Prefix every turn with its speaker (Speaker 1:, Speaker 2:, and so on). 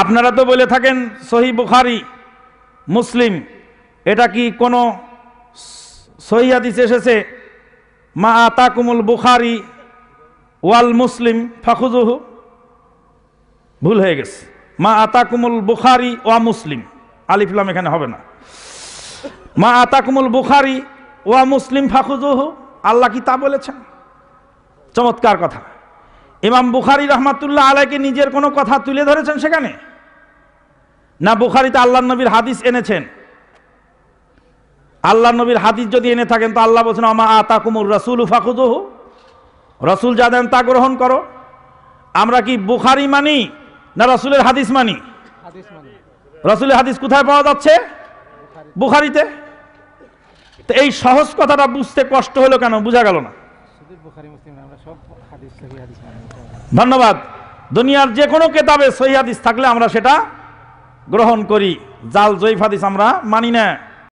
Speaker 1: আপনারা তো বলে থাকেন সহি বুখারি, মুসলিম। এটা কি কোনো সহি হাদিস এসেছে? মা আতাকুমুল বুখারি ওয়াল মুসলিম ফাখুজুহু ভুল হয়ে গেছে। মা আতাকুমুল বুখারি ওয়া মুসলিম। আলিফলাম এখানে হবে না। মা আতাকুমুল বুখারি ওয়া মুসলিম ফাখুজুহু আল্লাহ কি তা বলেছেন? চমৎকার কথা। ইমাম বুখারি রহমাতুল্লাহ আলাইকে নিজের কোনো কথা তুলে ধরেছেন সেখানে? না বুখারিতে আল্লাহ নবীর হাদিস এনেছেন? আল্লাহ নবীর হাদিস যদি এনে থাকেন, তো আল্লাহ বলছেন, আমা আতাকুমুর রসুল ফাখুদহু রসুল যা দেন তা গ্রহণ করো। আমরা কি বুখারি মানি না রসুলের হাদিস মানে? রসুলের হাদিস কোথায় পাওয়া যাচ্ছে? বুখারিতে? তো এই সহজ কথাটা বুঝতে কষ্ট হলো কেন? বোঝা গেল না। ধন্যবাদ। দুনিয়ার যে কোনো কেতাবে সহি থাকলে আমরা সেটা গ্রহণ করি। জাল, জয়ীফ হাদিস আমরা মানি না।